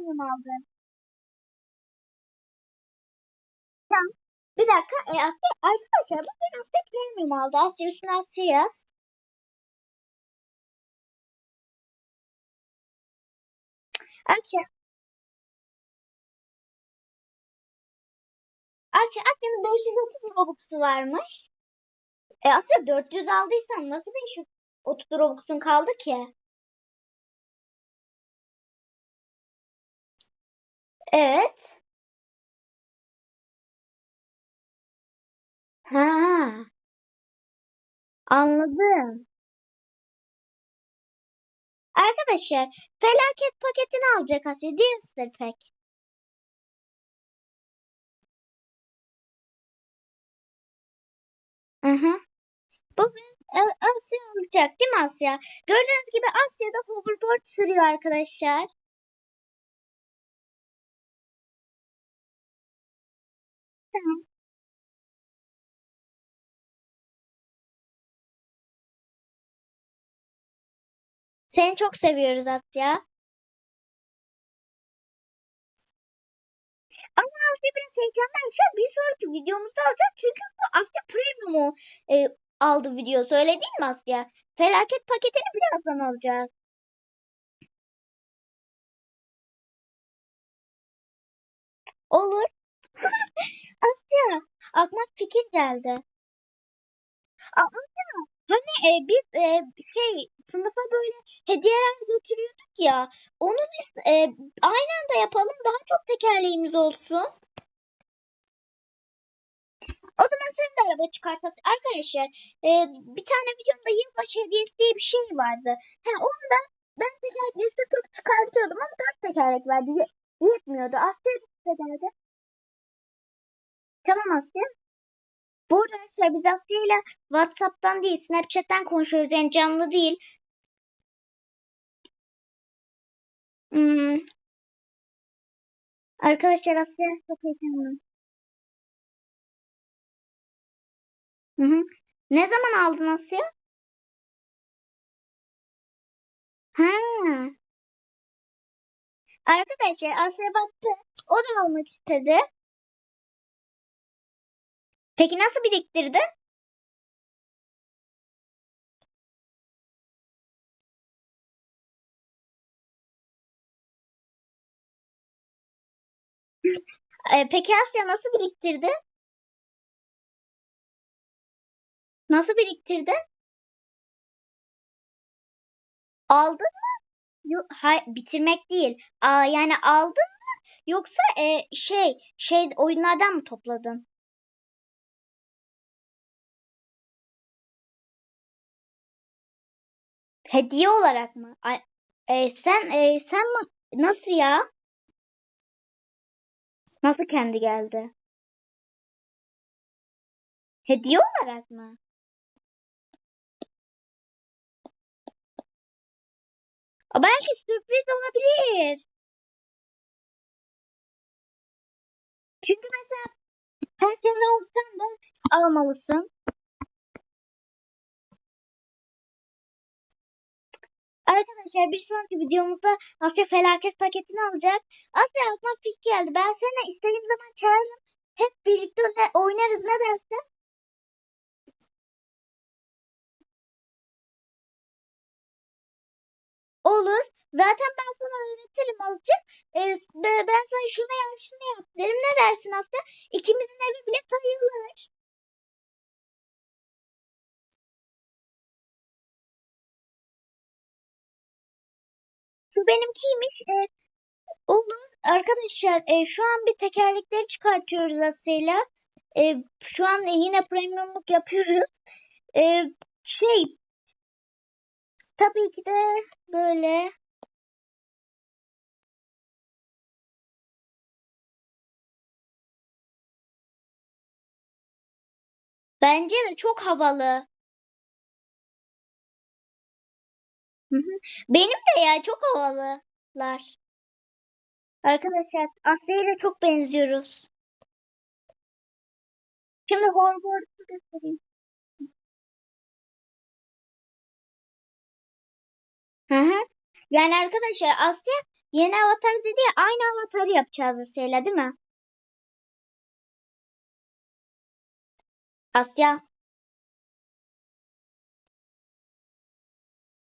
premium aldı. Tamam. Bir dakika. E, Asya, arkadaşlar bugün Asya premium aldı. Asya üstüne Asya yaz. Asya. Asya, Asya'nın 530 Robux'u varmış. E Asya 400 aldıysan nasıl 530 Robux'un kaldı ki? Evet. Ha, anladım. Arkadaşlar felaket paketini alacak Asya değilsin pek. Hı hı. Bugün e, Asya alacak değil mi Asya? Gördüğünüz gibi Asya'da hoverboard sürüyor arkadaşlar. Tamam. Seni çok seviyoruz Asya. Ama Asya biraz heyecanlanmış. Bir sonraki videomuzda alacak. Çünkü bu Asya Premium'u e, aldı video. Öyle değil mi Asya? Felaket paketini birazdan alacağız. Olur. Asya, aklıma fikir geldi. Asya, hani e, biz e, şey sınıfa böyle hediyeler götürüyorduk ya. Onu biz e, aynı anda yapalım. Daha çok tekerleğimiz olsun. O zaman sen de araba çıkartasın. Arkadaşlar e, bir tane videomda yılbaşı hediyesi diye bir şey vardı. Ha, onu da ben tekerlekleri tutup çıkartıyordum ama dört tekerlek verdi. Ye- Yetmiyordu. Asya tekerlekti. Tamam Asya. Burada arkadaşlar biz Asya ile WhatsApp'tan değil Snapchat'ten konuşuyoruz. Yani canlı değil. Hmm. Arkadaşlar Asya çok heyecanlı. Hı hı. Ne zaman aldın Asya? Ha. Arkadaşlar Asya baktı. O da almak istedi. Peki nasıl biriktirdi? Ee, peki Asya nasıl biriktirdi? Nasıl biriktirdi? Aldın mı? Yok, hayır, bitirmek değil. Aa, yani aldın mı? Yoksa e, şey şey oyunlardan mı topladın? Hediye olarak mı? Ay, e, sen e, sen? Nasıl ya? Nasıl kendi geldi? Hediye olarak mı? Aa, Belki sürpriz olabilir. Çünkü mesela herkes alsan da almalısın. Arkadaşlar bir sonraki videomuzda Asya felaket paketini alacak. Asya aklıma fikir geldi. Ben seni istediğim zaman çağırırım. Hep birlikte oyna- oynarız. Ne dersin? Olur. Zaten ben sana öğretirim azıcık. Ee, be- ben sana şunu yap, şunu yap derim. Ne dersin Asya? İkimizin evi bile sayılır. Şu benimkiymiş. Ee, olur. Arkadaşlar e, şu an bir tekerlekleri çıkartıyoruz Asya'yla. E, şu an yine premiumluk yapıyoruz. E, şey tabii ki de böyle bence de çok havalı. Benim de ya çok havalılar. Arkadaşlar Asya ile çok benziyoruz. Şimdi hoverboard'u göstereyim. Hı hı. Yani arkadaşlar Asya Yeni avatar dedi ya aynı avatarı yapacağız Asya'yla değil mi? Asya.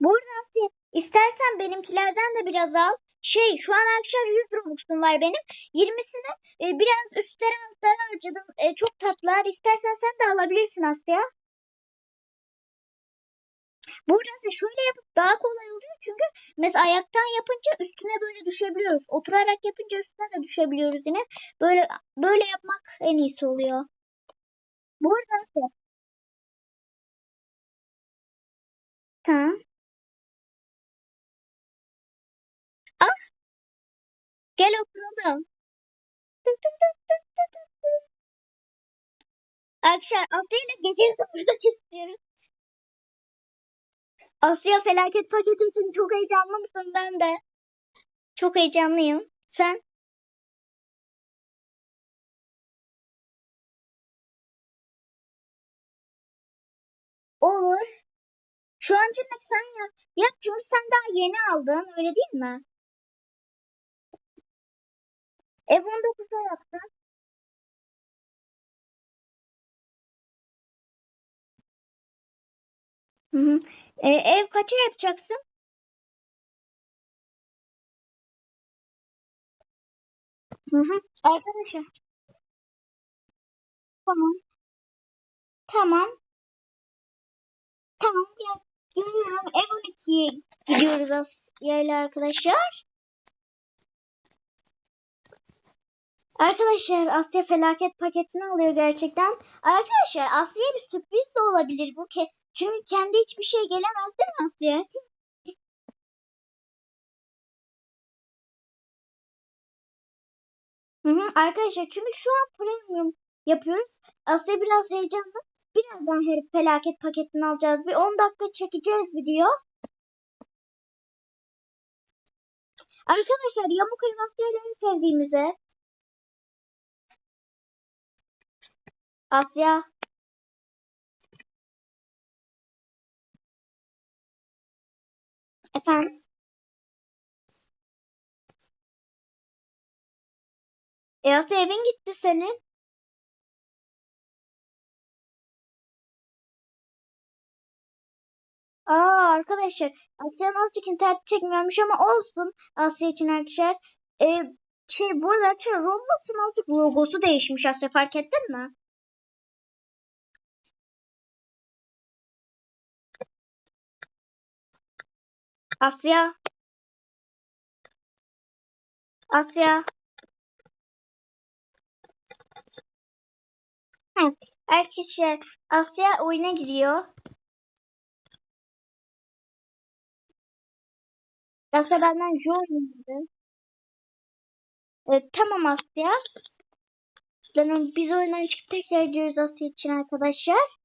Burada Asya istersen benimkilerden de biraz al. Şey şu an arkadaşlar 100 Robux'um var benim. 20'sini e, biraz üstlere altlara harcadım. E, çok tatlılar. İstersen sen de alabilirsin Asya. Burası şöyle yapıp daha kolay oluyor çünkü mesela ayaktan yapınca üstüne böyle düşebiliyoruz. Oturarak yapınca üstüne de düşebiliyoruz yine. Böyle böyle yapmak en iyisi oluyor. Burası. Tamam. Gel oturalım. Arkadaşlar Asya ile gece yarısı burada istiyoruz. Asya felaket paketi için çok heyecanlı mısın? Ben de. Çok heyecanlıyım. Sen? Olur. Şu an için sen yap. Yap çünkü sen daha yeni aldın. Öyle değil mi? Ev 19'a yaptın. Hı hı. E, ev kaça yapacaksın? Hı hı. Arkadaşlar. Tamam. Tamam. Tamam gel. Geliyorum. Ev 12'ye gidiyoruz Asya'yla arkadaşlar. Arkadaşlar Asya felaket paketini alıyor gerçekten. Arkadaşlar Asya'ya bir sürpriz de olabilir bu ki. Çünkü kendi hiçbir şey gelemez değil mi Asya? Hı hı, arkadaşlar çünkü şu an premium yapıyoruz. Asya biraz heyecanlı. Birazdan her felaket paketini alacağız. Bir 10 dakika çekeceğiz video. Arkadaşlar yamuk Asya'yla en sevdiğimize. Asya. Efendim. E Asya evin gitti senin. Aa arkadaşlar Asya'nın azıcık internet çekmiyormuş ama olsun Asya için arkadaşlar. Ee, şey burada arkadaşlar Roblox'un azıcık logosu değişmiş Asya fark ettin mi? Asya. Asya. Hı. Arkadaşlar Asya oyuna giriyor. Asya benden jo oynadı. Evet, tamam Asya. Biz oyundan çıkıp tekrar gidiyoruz Asya için arkadaşlar.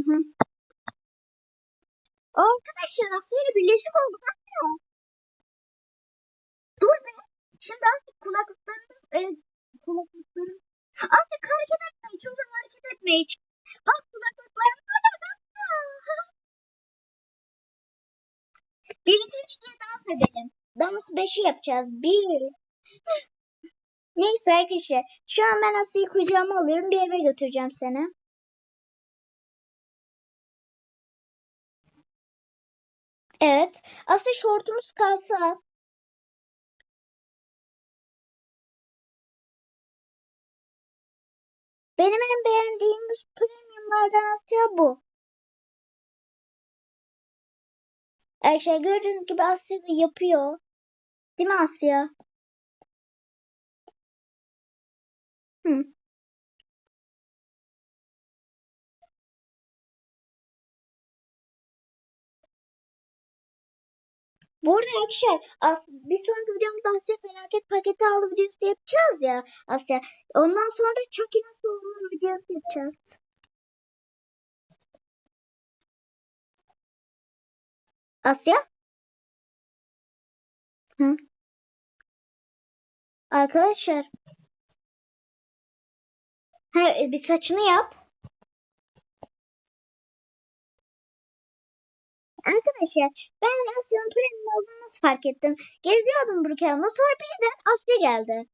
Hı hı. Arkadaşlar Asya'yla birleşik olduk. Asya. Dur be. Şimdi Asya kulaklıklarımız e, kulaklıklarımız. Asya hareket etmeyi çılgın hareket etmeyi. Bak kulaklıklarımda da Asya. Bir iki üç diye dans edelim. Dans beşi yapacağız. Bir. Neyse arkadaşlar. Şu an ben Asya'yı kucağıma alıyorum. Bir eve götüreceğim seni. Evet. Asya şortumuz kalsa. Benim en beğendiğimiz premiumlardan Asya bu. Arkadaşlar gördüğünüz gibi Asya da yapıyor. Değil mi Asya? Hı. Bu arada arkadaşlar bir sonraki videomuzda Asya felaket paketi aldı videosu yapacağız ya Asya. Ondan sonra da Chucky nasıl olur videosu yapacağız. Asya? Hı. Arkadaşlar. Ha, bir saçını yap. Arkadaşlar ben Asya'nın premium olduğunu nasıl fark ettim? Geziyordum Brookhaven'da sonra birden Asya geldi.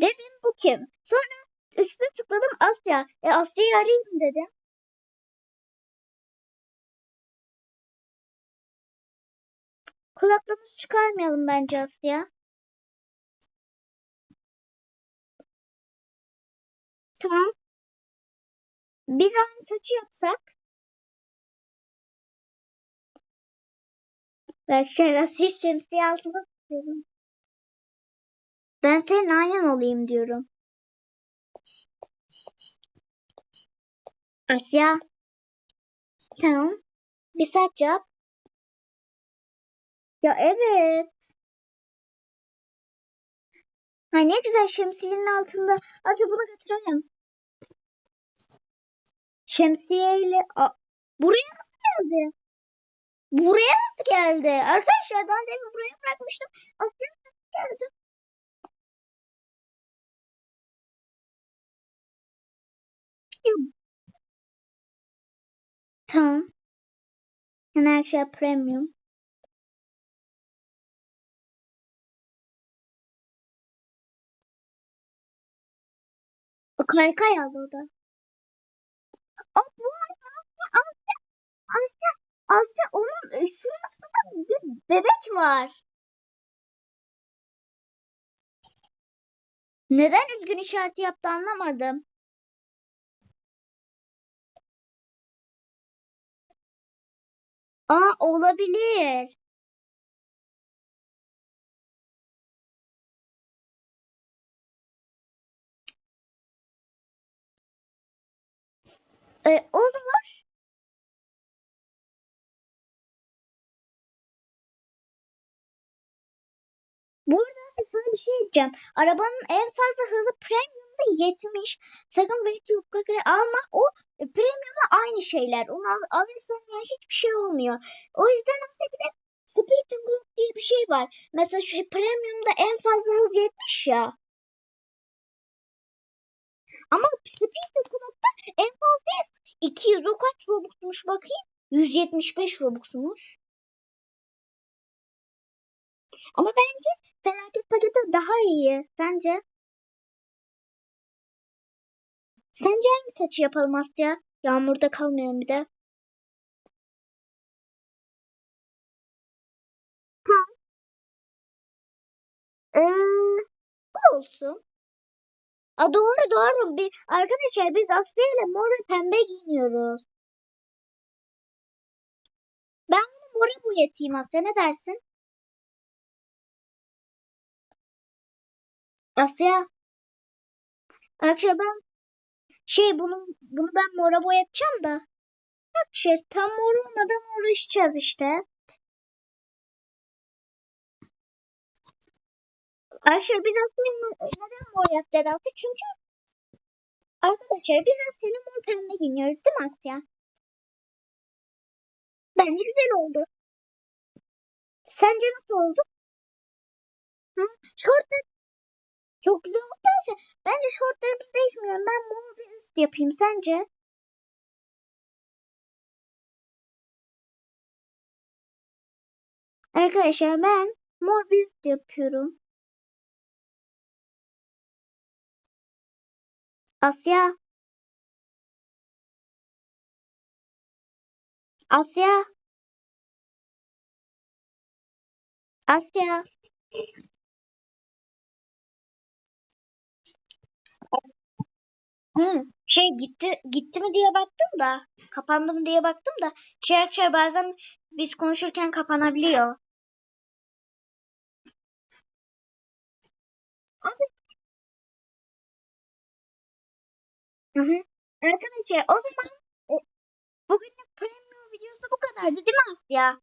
Dedim bu kim? Sonra üstüne tıkladım Asya. E Asya'yı arayayım dedim. Kulaklığımızı çıkarmayalım bence Asya. Tamam. Biz aynı saçı yapsak. Bak Asya şemsiye altına tutuyorum. Ben senin aynen olayım diyorum. Asya. Tamam. Bir saç yap. Ya evet. Ha ne güzel şemsiyenin altında. Asya bunu götürelim. Şemsiyeyle... Aa, buraya nasıl geldi? Buraya nasıl geldi? Arkadaşlar daha demin buraya bırakmıştım. Asya nasıl geldi? Tamam. Her şey premium. O kaykay aldı o da. O bu arada Asya, Asya, Asya onun şurasında bir bebek var. Neden üzgün işareti yaptı anlamadım. Aa olabilir. E, olur. Bu arada size sana bir şey diyeceğim. Arabanın en fazla hızı premiumda 70. Sakın Veytruk'a göre alma. O e, premiumla aynı şeyler. Onu al, alırsan yani hiçbir şey olmuyor. O yüzden aslında bir de Speed Clock diye bir şey var. Mesela şu premiumda en fazla hız 70 ya. Ama Speed Clock'ta en fazla 200 o kaç Robux'muş bakayım. 175 Robux'muş. Ama bence felaket paketi daha iyi. Sence? Sence hangi saçı yapalım Asya? Yağmurda kalmayalım bir de. Ee, bu olsun. Aa, doğru doğru. Bir, arkadaşlar biz Asya ile mor ve pembe giyiniyoruz. Ben bunu mora boyatayım Asya. Ne dersin? Asya. Arkadaşlar ben şey bunu bunu ben mora boyatacağım da. Bak şey tam mor olmadan uğraşacağız işte. Arkadaşlar biz Asya'nın neden mor yaptık Asya? Çünkü arkadaşlar biz Asya'nın mor pembe giyiniyoruz değil mi Asya? Bence güzel oldu. Sence nasıl oldu? Hı? Şortlar çok güzel oldu bence şortlarımız değişmiyor. Ben mor bir üst yapayım sence? Arkadaşlar ben mor bir üst yapıyorum. Asya. Asya. Asya. Hı, şey gitti gitti mi diye baktım da kapandı mı diye baktım da şey arkadaşlar bazen biz konuşurken kapanabiliyor. Hı hı. Arkadaşlar o zaman e, bugünlük premium videosu bu kadardı değil mi Asya?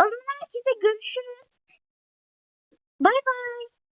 O zaman herkese görüşürüz. Bay bay.